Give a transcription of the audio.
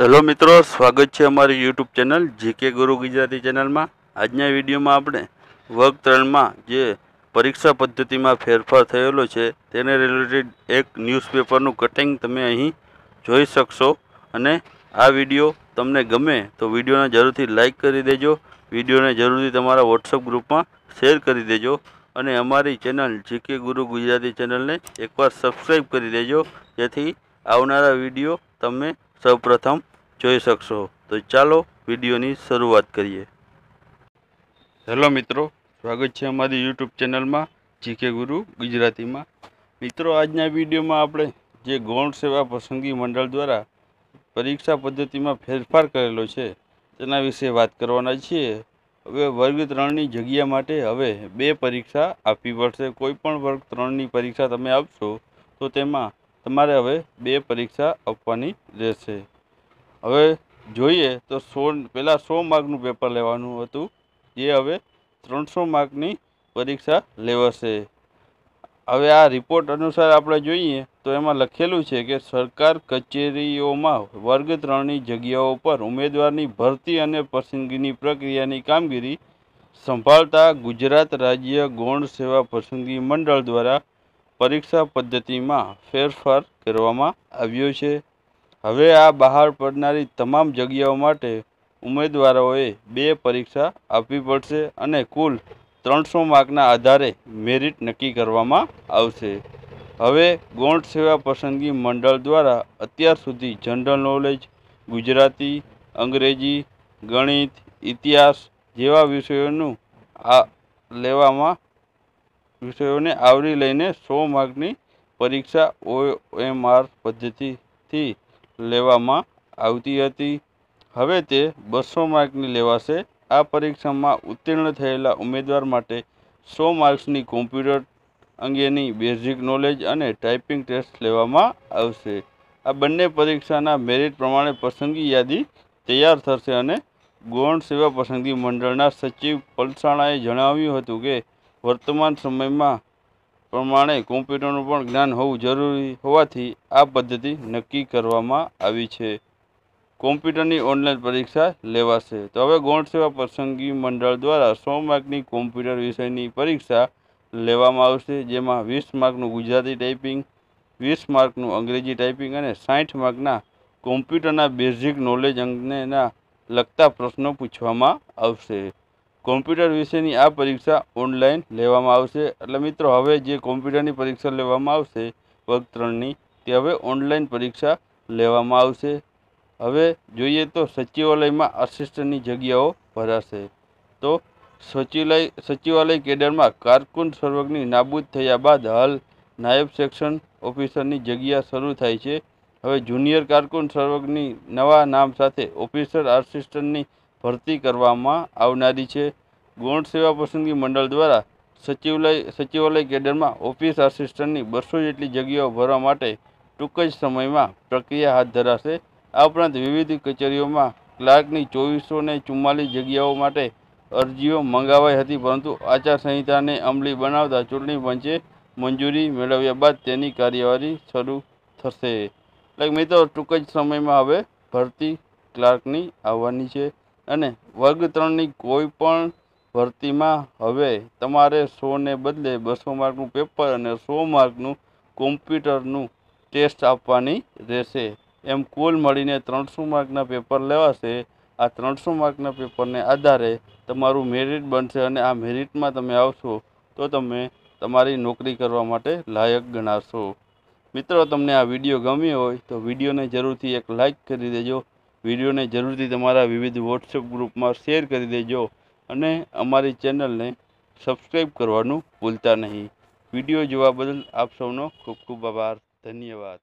Hello મિત્રો, સ્વાગત છે અમારી યુટ્યુબ ચેનલ જીકે ગુરુ ગુજરાતી ચેનલમાં. આજના વિડીયોમાં આપણે વર્ગ ત્રણમાં જે પરીક્ષા પદ્ધતિમાં ફેરફાર થયેલો છે, તેને રિલેટેડ એક ન્યૂઝપેપરનું કટિંગ તમે અહીં જોઈ શકશો. અને આ વીડિયો તમને ગમે તો વિડીયોને જરૂરથી લાઇક કરી દેજો. વિડીયોને જરૂરથી તમારા વોટ્સઅપ ગ્રુપમાં શેર કરી દેજો. અને અમારી ચેનલ જીકે ગુરુ ગુજરાતી ચેનલને એકવાર સબસ્ક્રાઈબ કરી દેજો. જેથી આવનારા વીડિયો તમે સૌપ્રથમ જોઈ શકશો. તો ચાલો વિડીયોની શરૂઆત કરીએ. હેલો મિત્રો, સ્વાગત છે અમારી યુટ્યુબ ચેનલમાં જીકે ગુરુ ગુજરાતીમાં. મિત્રો, આજના વિડીયોમાં આપણે જે ગૌણ સેવા પસંદગી મંડળ દ્વારા પરીક્ષા પદ્ધતિમાં ફેરફાર કરેલો છે, તેના વિશે વાત કરવાના છીએ. હવે વર્ગ ત્રણની જગ્યા માટે હવે બે પરીક્ષા આપવી પડશે. કોઈ પણ વર્ગ ત્રણની પરીક્ષા તમે આપશો, તો તેમાં તમારે હવે બે પરીક્ષા આપવાની રહેશે. હવે જોઈએ તો સો પહેલાં સો માર્કનું પેપર લેવાનું હતું, જે હવે ત્રણસો માર્કની પરીક્ષા લેવાશે. હવે આ રિપોર્ટ અનુસાર આપણે જોઈએ તો એમાં લખેલું છે કે સરકાર કચેરીઓમાં વર્ગ ત્રણની જગ્યાઓ પર ઉમેદવારની ભરતી અને પસંદગીની પ્રક્રિયાની કામગીરી સંભાળતા ગુજરાત રાજ્ય ગૌણ સેવા પસંદગી મંડળ દ્વારા પરીક્ષા પદ્ધતિમાં ફેરફાર કરવામાં આવ્યો છે. હવે આ બહાર પડનારી તમામ જગ્યાઓ માટે ઉમેદવારોએ બે પરીક્ષા આપવી પડશે અને કુલ ત્રણસો માર્કના આધારે મેરિટ નક્કી કરવામાં આવશે. હવે ગૌણ સેવા પસંદગી મંડળ દ્વારા અત્યાર સુધી જનરલ નોલેજ, ગુજરાતી, અંગ્રેજી, ગણિત, ઇતિહાસ જેવા વિષયોનું આ લેવામાં વિષયોને આવરી લઈને સો માર્કની પરીક્ષા ઓએમઆર પદ્ધતિથી લેવામાં આવતી હતી. હવે તે બસો માર્કની લેવાશે. આ પરીક્ષામાં ઉત્તીર્ણ થયેલા ઉમેદવાર માટે સો માર્ક્સની કોમ્પ્યુટર અંગેની બેઝિક નોલેજ અને ટાઈપિંગ ટેસ્ટ લેવામાં આવશે. આ બંને પરીક્ષાના મેરિટ પ્રમાણે પસંદગી યાદી તૈયાર થશે અને ગૌણ સેવા પસંદગી મંડળના સચિવ પલસાણાએ જણાવ્યું હતું કે વર્તમાન સમયમાં પ્રમાણે કોમ્પ્યુટરનું પણ જ્ઞાન હોવું જરૂરી હોવાથી આ પદ્ધતિ નક્કી કરવામાં આવી છે. કોમ્પ્યુટરની ઓનલાઈન પરીક્ષા લેવાશે. તો હવે ગૌણ સેવા પસંદગી મંડળ દ્વારા સો માર્કની કોમ્પ્યુટર વિષયની પરીક્ષા લેવામાં આવશે, જેમાં વીસ માર્કનું ગુજરાતી ટાઈપિંગ, વીસ માર્કનું અંગ્રેજી ટાઈપિંગ અને સાઠ માર્કના કોમ્પ્યુટરના બેઝિક નોલેજ અંગેના લગતા પ્રશ્નો પૂછવામાં આવશે. કોમ્પ્યુટર વિશેની આ પરીક્ષા ઓનલાઈન લેવામાં આવશે. એટલે મિત્રો, હવે જે કોમ્પ્યુટરની પરીક્ષા લેવામાં આવશે, વર્ગ ત્રણની, તે હવે ઓનલાઈન પરીક્ષા લેવામાં આવશે. હવે જોઈએ તો સચિવાલયમાં આસિસ્ટન્ટની જગ્યાઓ ભરાશે. તો સચિવાલય સચિવાલય કેડરમાં કારકુન સર્વકની નાબૂદ થયા બાદ હાલ નાયબ સેક્શન ઓફિસરની જગ્યા શરૂ થાય છે. હવે જુનિયર કારકુન સર્વગની નવા નામ સાથે ઓફિસર આસિસ્ટન્ટની ભરતી કરવામાં આવનારી છે. ગૌણ સેવા પસંદગી મંડળ દ્વારા સચિવાલય સચિવાલય કેડરમાં ઓફિસ આસિસ્ટન્ટની બસો જેટલી જગ્યાઓ ભરવા માટે ટૂંક જ સમયમાં પ્રક્રિયા હાથ ધરાશે. આ ઉપરાંત વિવિધ કચેરીઓમાં ક્લાર્કની ચોવીસો ને ચુમ્માલીસ જગ્યાઓ માટે અરજીઓ મંગાવાઈ હતી, પરંતુ આચારસંહિતાને અમલી બનાવતા ચૂંટણી પંચે મંજૂરી મેળવ્યા બાદ તેની કાર્યવાહી શરૂ થશે. એટલે મિત્રો, ટૂંક જ સમયમાં હવે ભરતી ક્લાર્કની આવવાની છે. અને વર્ગ ત્રણની કોઈ પણ ભરતીમાં હવે તમારે સોને બદલે બસો માર્કનું પેપર અને સો માર્કનું કોમ્પ્યુટરનું ટેસ્ટ આપવાની રહેશે. એમ કુલ મળીને ત્રણસો માર્કના પેપર લેવાશે. આ ત્રણસો માર્કના પેપરને આધારે તમારું મેરિટ બનશે અને આ મેરિટમાં તમે આવશો તો તમે તમારી નોકરી કરવા માટે લાયક ગણાશો. મિત્રો, તમને આ વીડિયો ગમ્યો હોય તો વિડીયોને જરૂરથી એક લાઇક કરી દેજો. વિડીયોને જરૂરથી તમારા વિવિધ વોટ્સએપ ગ્રુપમાં શેર કરી દેજો અને અમારી ચેનલને સબસ્ક્રાઈબ કરવાનું ભૂલતા નહીં. વીડિયો જોવા બદલ આપ સૌનો ખૂબ ખૂબ આભાર. ધન્યવાદ.